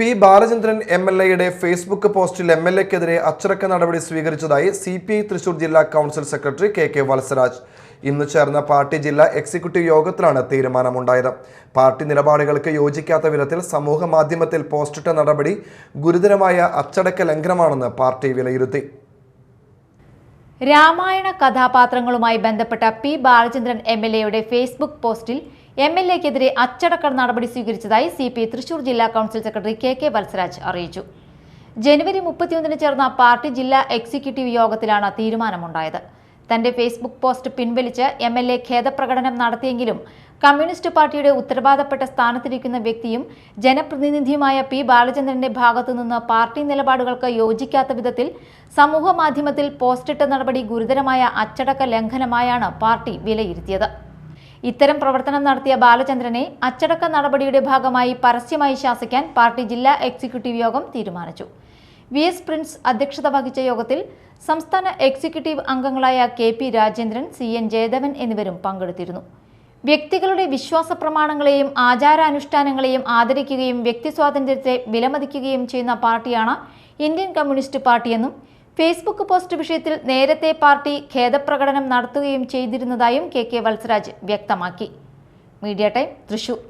P Balachandran M L എയുടെ Facebook പോസ്റ്റിൽ M L എക്കെതിരെ അച്ചടക്ക നടപടി സ്വീകരിച്ചതായി സി പി ഐ തൃശൂർ ജില്ലാ council secretary K K Valsaraj. ഇന്ന് ചേർന്ന പാർട്ടി ജില്ലാ എക്സിക്യൂട്ടീവ് യോഗത്തിലാണ് തീരുമാനമുണ്ടായത്. പാർട്ടി നിലപാടുകൾക്ക് യോജിക്കാത്ത വിധത്തിൽ സമൂഹ മാധ്യമത്തിൽ പോസ്റ്റിട്ട നടപടി ഗുരുതരമായ അച്ചടക്ക ലംഘനമാണെന്ന് പാർട്ടി വിലയിരുത്തി. രാമായണ കഥാപാത്രങ്ങളുമായി ബന്ധപ്പെട്ട പി ബാലചന്ദ്രൻ എം എൽ എയുടെ ഫേസ്ബുക്ക് പോസ്റ്റിൽ എം എൽ എക്കെതിരെ അച്ചടക്ക നടപടി സ്വീകരിച്ചതായി സി പി തൃശൂർ ജില്ലാ council secretary K K Valsaraj അറിയിച്ചു. ജനുവരി മുപ്പത്തിയൊന്നിന് ചേർന്ന പാർട്ടി ജില്ലാ എക്സിക്യൂട്ടീവ് യോഗത്തിലാണ് തീരുമാനമുണ്ടായത്. തന്റെ ഫേസ്ബുക്ക് പോസ്റ്റ് പിൻവലിച്ച് എം എൽ എ ഖേദപ്രകടനം നടത്തിയെങ്കിലും കമ്മ്യൂണിസ്റ്റ് പാർട്ടിയുടെ ഉത്തരവാദപ്പെട്ട സ്ഥാനത്തിരിക്കുന്ന വ്യക്തിയും ജനപ്രതിനിധിയുമായ പി ബാലചന്ദ്രന്റെ ഭാഗത്തുനിന്ന് പാർട്ടി നിലപാടുകൾക്ക് യോജിക്കാത്ത വിധത്തിൽ സമൂഹമാധ്യമത്തിൽ പോസ്റ്റിട്ട നടപടി ഗുരുതരമായ അച്ചടക്ക ലംഘനമായാണ് പാർട്ടി വിലയിരുത്തിയത്. ഇത്തരം പ്രവർത്തനം നടത്തിയ ബാലചന്ദ്രനെ അച്ചടക്ക നടപടിയുടെ ഭാഗമായി പരസ്യമായി ശാസിക്കാൻ പാർട്ടി ജില്ലാ എക്സിക്യൂട്ടീവ് യോഗം തീരുമാനിച്ചു. വി എസ് പ്രിൻസ് അധ്യക്ഷത വഹിച്ച യോഗത്തിൽ സംസ്ഥാന എക്സിക്യൂട്ടീവ് അംഗങ്ങളായ K P Rajendran C N Jayadevan എന്നിവരും പങ്കെടുത്തിരുന്നു. വ്യക്തികളുടെ വിശ്വാസ പ്രമാണങ്ങളെയും ആചാരാനുഷ്ഠാനങ്ങളെയും ആദരിക്കുകയും വ്യക്തി സ്വാതന്ത്ര്യത്തെ വിലമതിക്കുകയും ചെയ്യുന്ന പാർട്ടിയാണ് ഇന്ത്യൻ കമ്മ്യൂണിസ്റ്റ് പാർട്ടിയെന്നും ഫേസ്ബുക്ക് പോസ്റ്റ് വിഷയത്തിൽ നേരത്തെ പാർട്ടി ഖേദപ്രകടനം നടത്തുകയും ചെയ്തിരുന്നതായും കെ കെ വത്സരാജ് വ്യക്തമാക്കി. Media time Thrissur.